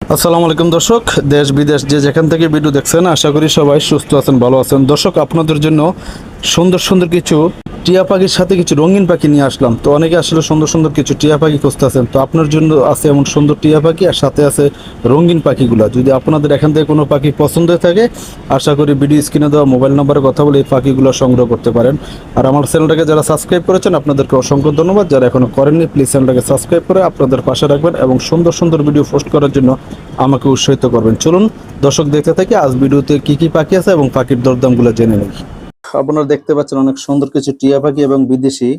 আসসালামু আলাইকুম দর্শক, দেশ বিদেশ যে যেখান থেকে ভিডিও দেখছেন, আশা করি সবাই সুস্থ আছেন, ভালো আছেন। দর্শক, আপনাদের জন্য সুন্দর সুন্দর কিছু টিয়া পাখির সাথে কিছু রঙিন পাখি নিয়ে আসলাম। তো অনেকে আসলে সুন্দর সুন্দর কিছু টিয়া পাখি খুঁজতেছেন। তো আপনার জন্য আছে এমন সুন্দর টিয়া পাখি আর সাথে আছে রঙিন পাখিগুলো। যদি আপনাদের এখান থেকে কোনো পাখি পছন্দ হয়ে থাকে, আশা করি ভিডিও স্ক্রিনে দেওয়া মোবাইল নাম্বারে কথা বলে এই পাখিগুলো সংগ্রহ করতে পারেন। আর আমার চ্যানেলটাকে যারা সাবস্ক্রাইব করেছেন, আপনাদেরকে অসংখ্য ধন্যবাদ। যারা এখনও করেননি প্লিজ চ্যানেলটাকে সাবস্ক্রাইব করে আপনাদের পাশে রাখবেন এবং সুন্দর সুন্দর ভিডিও পোস্ট করার জন্য আমাকে উৎসাহিত করবেন। চলুন, দর্শক দেখতে থাকি, আজ ভিডিওতে কি কি পাখি আছে এবং পাখির দরদামগুলো জেনে নিই। আপনারা দেখতে পাচ্ছেন অনেক সুন্দর কিছু টিয়া পাখি এবং বিদেশি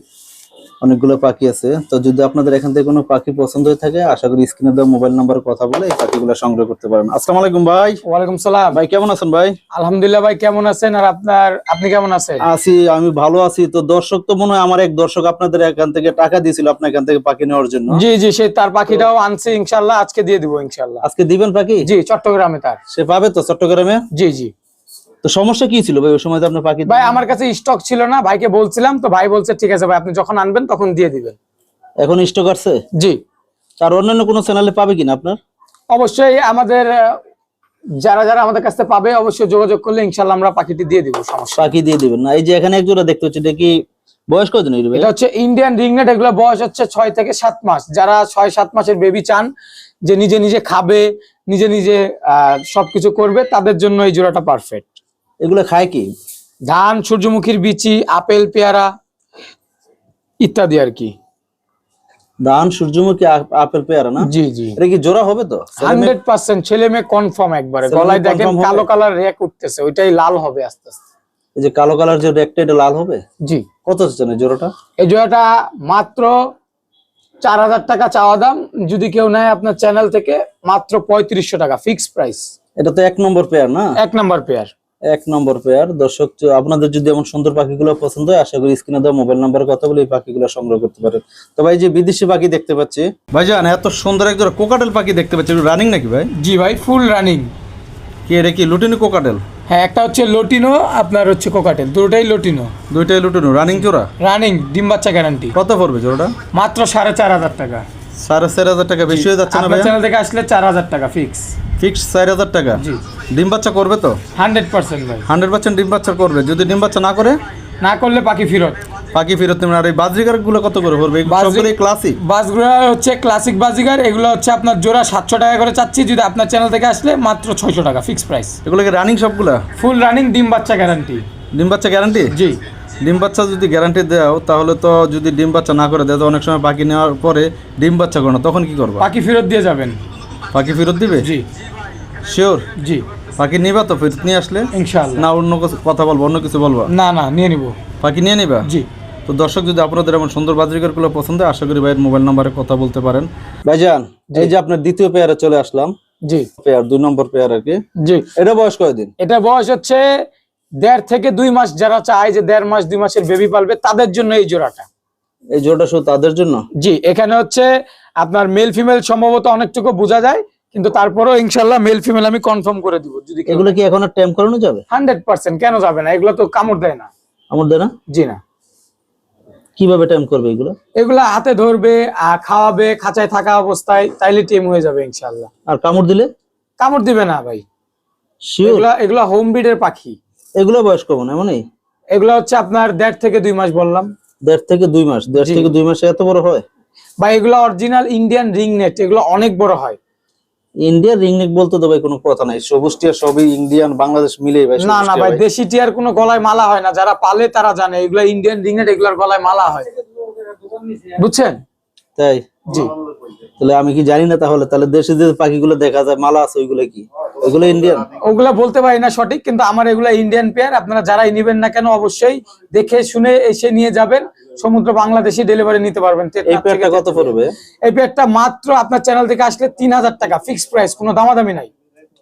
অনেকগুলো পাখি আছে। তো যদি আপনাদের এখান থেকে কোনো পাখি পছন্দ হয়ে থাকে আশা করি স্ক্রিনে দেওয়া মোবাইল নাম্বার কথা বলে এই পাখিগুলো সংগ্রহ করতে পারেন আসসালামু আলাইকুম ভাই। ওয়ালাইকুম সালাম। ভাই কেমন আছেন ভাই? আলহামদুলিল্লাহ ভাই কেমন আছেন? আর আপনার আপনি কেমন আছেন? আছি আমি ভালো আছি। তো দর্শক তো মনে হয় আমার এক দর্শক আপনাদের এখান থেকে টাকা দিয়েছিল আপনার এখান থেকে পাখি নেওয়ার জন্য। জি জি সে তার পাখিটাও আনছে ইনশাল্লাহ আজকে দিয়ে দিব ইনশাল্লাহ আজকে দিবেন পাখি? জি চট্টগ্রামে তার। সে পাবে তো চট্টগ্রামে? জি জি। তো সমস্যা কি ছিল ভাই? ওই সময় তো আপনার পাখি ভাই আমার কাছে স্টক ছিল না ভাইকে বলছিলাম তো ভাই বলছে ঠিক আছে ভাই আপনি যখন আনবেন তখন দিয়ে দিবেন। এখন স্টক আছে জি। আর অন্যান্য কোনো চ্যানেলে পাবে কিনা আপনার? অবশ্যই আমাদের যারা যারা আমাদের কাছে পাবে অবশ্যই যোগাযোগ করলে ইনশাল্লাহ আমরা পাখিটি দিয়ে দিব সমস্যা পাখি দিয়ে দিবেন না। এই যে এখানে এক জোড়া দেখতে হচ্ছে এটা কি বয়স হইল ভাই? এটা হচ্ছে ইন্ডিয়ান রিংনেট এগুলো বয়স হচ্ছে ছয় থেকে সাত মাস। যারা ছয় সাত মাসের বেবি চান যে নিজে নিজে খাবে নিজে নিজে সবকিছু করবে তাদের জন্য এই জোড়াটা পারফেক্ট এগুলো খায় কি? ধান সূর্যমুখীর বিচি আপেল পেয়ারা ইত্যাদি আর কি। ধান সূর্যমুখী আপেল পেয়ারা না? জি জি। এটা কি জোড়া হবে তো? হান্ড্রেড পার্সেন্ট ছেলে মেয়ে কনফার্ম একবারে। গলায় দেখেন কালো কালার রেক উঠতেছে ওইটাই লাল হবে আস্তে আস্তে। এই যে কালো কালার যে রেকটা এটা লাল হবে? জি। কত হচ্ছে না জোড়াটা? এই জোড়াটা মাত্র চার হাজার টাকা চাওয়া দাম। যদি কেউ নেয় আপনার চ্যানেল থেকে মাত্র পঁয়ত্রিশশো টাকা ফিক্স প্রাইস এটা তো এক নম্বর পেয়ার না? এক নম্বর পেয়ার এক নম্বর পেয়ার দর্শক আপনাদের যদি এমন সুন্দর পাখিগুলো পছন্দ হয় আশা করি স্ক্রিনে দেওয়া মোবাইল নাম্বার কথা বলে এই পাখিগুলো সংগ্রহ করতে পারেন। তো ভাই যে বিদেশি পাখি দেখতে পাচ্ছি ভাই ভাইজান এত সুন্দর একজন কোকাটেল পাখি দেখতে পাচ্ছি। রানিং নাকি ভাই? জি ভাই ফুল রানিং কি এটা কি লুটিনো কোকাটেল? হ্যাঁ একটা হচ্ছে লটিনো আপনার হচ্ছে কোকাটেল। দুটোই লটিনো। দুইটাই লুটিনো। রানিং জোড়া? রানিং ডিম বাচ্চা গ্যারান্টি কত পড়বে জোড়াটা? মাত্র সাড়ে চার হাজার টাকা। সাড়ে চার হাজার টাকা বেশি হয়ে যাচ্ছে না চ্যানেল থেকে আসলে চার হাজার টাকা ফিক্স ফিক্স চার হাজার টাকা? জি। ডিম বাচ্চা করবে তো? হান্ড্রেড পার্সেন্ট ভাই। হান্ড্রেড পার্সেন্ট ডিম বাচ্চা করবে। যদি ডিম বাচ্চা না করে? না করলে পাখি ফেরত। পাখি ফেরত নেবেন আর এই বাজরিকারগুলো কত করে পড়বে? বাজরি- ক্লাসিক বাসগুলো হচ্ছে ক্লাসিক বাজিগার এগুলো হচ্ছে আপনার জোড়া সাতশো টাকা করে চাচ্ছি। যদি আপনার চ্যানেল থেকে আসলে মাত্র ছয়শো টাকা ফিক্স প্রাইস এগুলো কি রানিং সবগুলো? ফুল রানিং ডিম বাচ্চা গ্যারান্টি ডিম বাচ্চা গ্যারান্টি জি। ডিম বাচ্চা যদি গ্যারান্টি দাও তাহলে তো যদি ডিম বাচ্চা না করে দেয় তো অনেক সময় পাখি নেওয়ার পরে ডিম বাচ্চা করে না তখন কি করবা? পাখি ফেরত দিয়ে যাবেন। পাখি ফেরত দিবে? জি। শিওর জি। পাখি নিবা তো ফেরত নিয়ে আসলে? ইনশাআল্লাহ। না অন্য কিছু কথা বলব অন্য কিছু বলব? না না নিয়ে নিব। পাখি নিয়ে নিবা? জি। তো দর্শক যদি আপনাদের এমন সুন্দর বাজরিকারগুলো পছন্দ হয়, আশা করি ভাইয়ের মোবাইল নাম্বারে কথা বলতে পারেন। ভাইজান এই যে আপনার দ্বিতীয় পেয়ারে চলে আসলাম। জি। পেয়ার দুই নম্বর পেয়ার আর কি। জি। এটা বয়স কয়দিন? এটা বয়স হচ্ছে দেড় থেকে দুই মাস যারা চায় যে দেড় মাস দুই মাসের বেবি পালবে তাদের জন্য এই জোড়াটা। এই জোড়াটা শুধু তাদের জন্য? জি এখানে হচ্ছে আপনার মেল ফিমেল সম্ভবত অনেকটুকু বোঝা যায়। কিন্তু তারপরেও ইনশাল্লাহ মেল ফিমেল আমি কনফার্ম করে দিব যদি এগুলো কি এখন টাইম করানো যাবে? হান্ড্রেড পার্সেন্ট কেন যাবে না? এগুলো তো কামড় দেয় না। আমার দেয় না? জি না। কীভাবে টাইম করবে এগুলো? এগুলো হাতে ধরবে আর খাওয়াবে খাঁচায় থাকা অবস্থায় তাইলে টিম হয়ে যাবে ইনশাল্লাহ আর কামড় দিলে? কামড় দিবে না ভাই। শিওর এগুলা এগুলা হোম ব্রিডের পাখি। এগুলো বয়স কেমন এমনই? এগুলা হচ্ছে আপনার দেড় থেকে দুই মাস বললাম। দেড় থেকে দুই মাস। দেড়। থেকে দুই মাসে এত বড় হয়? বা এগুলো অরিজিনাল ইন্ডিয়ান রিং নেট এগুলো অনেক বড় হয়। ইন্ডিয়ার রিংনেক বলতে তো ভাই কোনো কথা নাই। সবুজ টিয়ার সবই ইন্ডিয়ান বাংলাদেশ মিলে ভাই না না ভাই। দেশি টিয়ার কোনো গলায় মালা হয় না। যারা পালে তারা জানে এগুলো ইন্ডিয়ান রিং নেট এগুলোর গলায় মালা হয়। বুঝছেন? তাই? জি। তাহলে আমি কি জানি না তাহলে? তাহলে দেশে যে পাখিগুলো দেখা যায় মালা আছে ওইগুলো কি? ওইগুলো ইন্ডিয়ান ওগুলা বলতে পারি না সঠিক কিন্তু আমার এগুলা ইন্ডিয়ান পেয়ার আপনারা যারাই নেবেন না কেন অবশ্যই দেখে শুনে এসে নিয়ে যাবেন। সমুদ্র বাংলাদেশি ডেলিভারি নিতে পারবেন। এই টেকনাফ কত পড়বে? এই পেয়ারটা মাত্র আপনার চ্যানেল থেকে আসলে তিন হাজার টাকা ফিক্স প্রাইস কোনো দামাদামি নাই।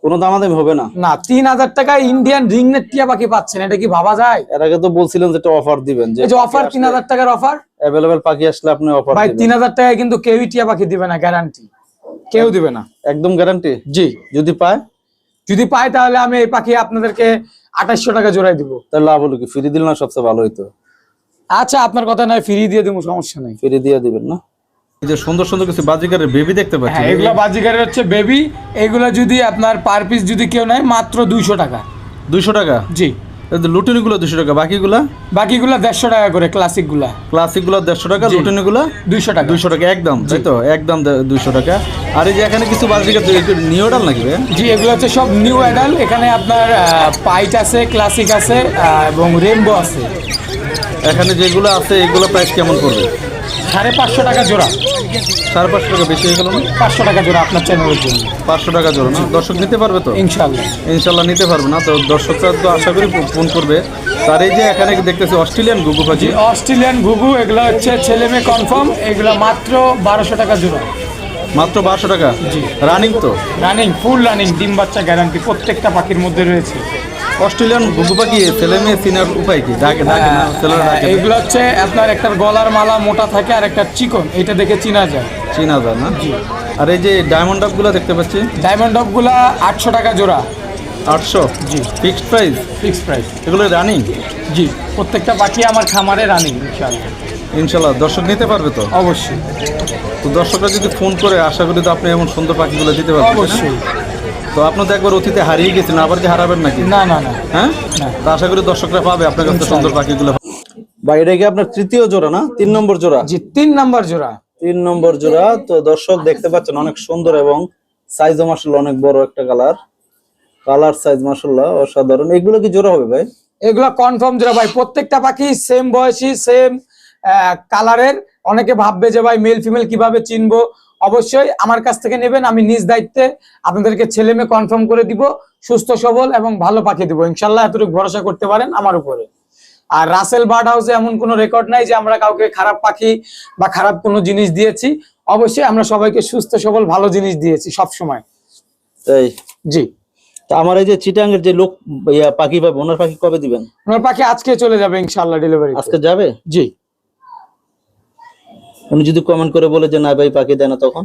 কোনো দামাদামি হবে না? না তিন হাজার টাকায় ইন্ডিয়ান রিংনেট টিয়া পাখি পাচ্ছেন এটা কি ভাবা যায়? এর আগে তো বলছিলেন যে একটা অফার দিবেন যে এই যে অফার তিন হাজার টাকার অফার অ্যাভেলেবেল পাখি আসলে আপনি অফার ভাই দিবেন। তিন হাজার টাকায় কিন্তু কেউই টিয়া পাখি দিবে না গ্যারান্টি কেউ দিবে না। একদম গ্যারান্টি জি। যদি পায়? যদি পাই তাহলে আমি এই পাখি আপনাদেরকে আঠাশশো টাকা জোড়াই দিব। তাহলে লাভ হলো কি? ফ্রি দিলে না সবচেয়ে ভালো হইতো? আচ্ছা আপনার কথা নয় ফ্রি দিয়ে দেবো সমস্যা নেই। ফ্রি দিয়ে দিবেন না? এই যে সুন্দর সুন্দর কিছু বাজিকারের বেবি দেখতে পাচ্ছি। হ্যাঁ এগুলো বাজিকারের হচ্ছে বেবি এগুলো যদি আপনার পার পিস যদি কেউ নেয় মাত্র দুইশো টাকা। দুইশো টাকা? জি। লুটিনি গুলো দুশো টাকা বাকিগুলা? বাকিগুলো দেড়শো টাকা করে ক্লাসিকগুলা ক্লাসিকগুলো দেড়শো টাকা দুইশো টাকা। দুইশো টাকা একদম তাই তো? একদম দুইশো টাকা। আর এই যে এখানে কিছু বাজিকার নিউডাল নাকি জি এগুলো হচ্ছে সব নিউ অ্যাডাল এখানে আপনার পাইট আছে ক্লাসিক আছে এবং রেনবো আছে। এখানে যেগুলো আছে এগুলো প্রাইস কেমন পড়বে? সাড়ে পাঁচশো টাকা জোড়া। সাড়ে পাঁচশো টাকা বেশি হয়ে গেল না? পাঁচশো টাকা জোড়া আপনার চ্যানেলের জন্য। পাঁচশো টাকা জোড়া না? দর্শক নিতে পারবে তো? ইনশাল্লাহ ইনশাল্লাহ নিতে পারবে না। তো দর্শকরা তো আশা করি ফোন করবে। তার এই যে এখানে দেখতেছি অস্ট্রেলিয়ান পাখি জি অস্ট্রেলিয়ান ঘুঘু এগুলো হচ্ছে ছেলে মেয়ে কনফার্ম এগুলো মাত্র বারোশো টাকা জোড়া। মাত্র বারোশো টাকা? রানিং তো? রানিং ফুল রানিং ডিম বাচ্চা গ্যারান্টি প্রত্যেকটা পাখির মধ্যে রয়েছে। অস্ট্রেলিয়ান গুগু পাখি ছেলে মেয়ে চিনার উপায় কি? ডাকে ডাকে না ছেলেরা হ্যাঁ, ডাকে না? এগুলো হচ্ছে আপনার একটা গলার মালা মোটা থাকে আর একটা চিকন এটা দেখে চিনা যায়। চিনা যায় না? আর এই যে ডায়মন্ড আপগুলো দেখতে পাচ্ছি? ডায়মন্ড ডগগুলা আটশো টাকা জোড়া। আটশো? জি। ফিক্সড প্রাইস ফিক্স প্রাইস এগুলো রানিং জি প্রত্যেকটা পাখি আমার খামারে রানিং ইনশাআল্লাহ। ইনশাল্লাহ দর্শক নিতে পারবে তো? অবশ্যই। তো দর্শকরা যদি ফোন করে আশা করি তো আপনি এমন সুন্দর পাখিগুলো দিতে পারবেন অবশ্যই। তো আপনার তো একবার অতীতে হারিয়ে গেছেন আবার কি হারাবেন নাকি? না না না। হ্যাঁ? তো আশা করি দর্শকরা পাবে আপনার কাছে সুন্দর পাখিগুলো বা এটা কি আপনার তৃতীয় জোড়া না? তিন নম্বর জোড়া? জি তিন নম্বর জোড়া। তিন নম্বর জোড়া। তো দর্শক দেখতে পাচ্ছেন অনেক সুন্দর এবং সাইজও মাসাল্লাহ অনেক বড় একটা কালার কালার সাইজ মাসাল্লাহ অসাধারণ। এগুলো কি জোড়া হবে ভাই? এগুলো কনফার্ম জোড়া ভাই। প্রত্যেকটা পাখি সেম বয়সী সেম কালারের অনেকে ভাববে যে ভাই মেল ফিমেল কীভাবে চিনবো? অবশ্যই আমার কাছ থেকে নেবেন। আমি নিজ দায়িত্বে আপনাদেরকে ছেলে মেয়ে কনফার্ম করে দিব সুস্থ সবল এবং ভালো পাখি দিব। ইনশাল্লাহ এতটুকু ভরসা করতে পারেন আমার উপরে। আর রাসেল বার্ড হাউসে এমন কোনো রেকর্ড নাই যে আমরা কাউকে খারাপ পাখি বা খারাপ কোনো জিনিস দিয়েছি। অবশ্যই আমরা সবাইকে সুস্থ সবল ভালো জিনিস দিয়েছি সব সময় তাই জি। তা আমার এই যে চিটাঙ্গের যে লোক পাখি পাবে ওনার পাখি কবে দিবেন? ওনার পাখি আজকে চলে যাবে ইনশাল্লাহ ডেলিভারি আজকে যাবে? জি। উনি যদি কমেন্ট করে বলে যে না ভাই পাখি দেয় না তখন?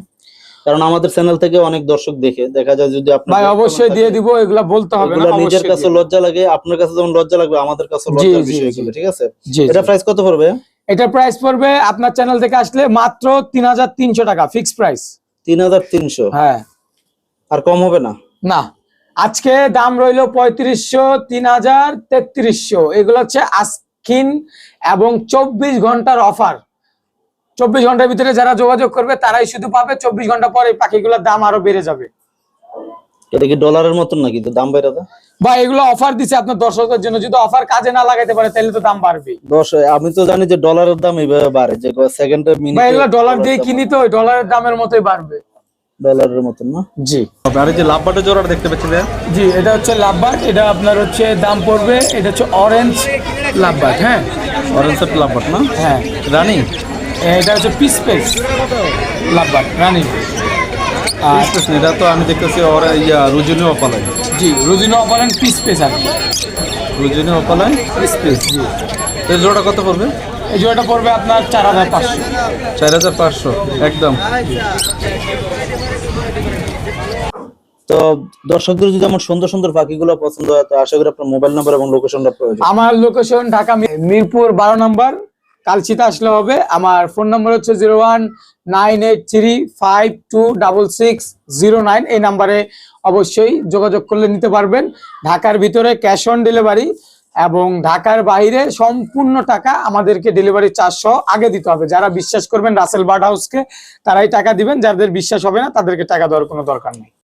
কারণ আমাদের চ্যানেল থেকে অনেক দর্শক দেখে দেখা যায় যদি আপনার ভাই অবশ্যই দিয়ে দিব এগুলা বলতে হবে না নিজের কাছে লজ্জা লাগে আপনার কাছে যেমন লজ্জা লাগবে আমাদের কাছে জি, লজ্জার বিষয়। এগুলো, ঠিক আছে? এটা প্রাইস কত পড়বে? এটা প্রাইস পড়বে আপনার চ্যানেল থেকে আসলে মাত্র তিন হাজার তিনশো টাকা ফিক্স প্রাইস তিন হাজার তিনশো? হ্যাঁ। আর কম হবে না? না। আজকে দাম রইল পঁয়ত্রিশশো তিন হাজার তেত্রিশশো। এগুলো হচ্ছে আস্কিন এবং চব্বিশ ঘণ্টার অফার চব্বিশ ঘণ্টার ভিতরে যারা যোগাযোগ করবে তারাই শুধু পাবে। চব্বিশ ঘণ্টা পরে পাখিগুলোর দাম আরও বেড়ে যাবে। এটা কি ডলারের মতন নাকি? তো দাম এগুলো অফার দিছে আপনার দর্শকদের জন্য। যদি অফার কাজে না লাগাতে পারে তাহলে তো দাম বাড়বে দশ আমি তো জানি যে ডলারের দাম এইভাবে বাড়ে। যে সেকেন্ডের বা এগুলো ডলার দিয়ে কিনি তো ডলারের দামের মতোই বাড়বে। ডলারের মতন না? জি। আর যে জোড়াটা দেখতে জি এটা হচ্ছে এটা আপনার হচ্ছে দাম পড়বে এটা হচ্ছে অরেঞ্জ হ্যাঁ। অরেঞ্জ লাভবাট না? হ্যাঁ। রানি? এটা হচ্ছে পিস পেস। Lovebird running. আর এটা তো আমি দেখতেছি ওরা ইয়া রুজিনি অপালাই জি রুজিনো অপারেন্ট পিস পেস আর কি। রুজিনি অপালাই পিস পেস জি। এই জোড়া কত পড়বে? এই জোড়াটা পড়বে আপনার চার হাজার পাঁচশো। চার হাজার পাঁচশো একদম। তো দর্শকদের যদি আমার সুন্দর সুন্দর পাখিগুলো পছন্দ হয় তো আশা করি আপনার মোবাইল নাম্বার এবং লোকেশনটা প্রয়োজন। আমার লোকেশন ঢাকা মি- মিরপুর বারো নম্বর কালচিতে আসলে হবে। আমার ফোন নম্বর হচ্ছে zero one nine eight three five two double six zero nine. এই নাম্বারে অবশ্যই যোগাযোগ করলে নিতে পারবেন। ঢাকার ভিতরে ক্যাশ অন ডেলিভারি এবং ঢাকার বাইরে সম্পূর্ণ টাকা আমাদেরকে ডেলিভারি চারশো আগে দিতে হবে। যারা বিশ্বাস করবেন রাসেল বার্ড হাউসকে, তারাই টাকা দিবেন। যাদের বিশ্বাস হবে না, তাদেরকে টাকা দেওয়ার কোনো দরকার নেই।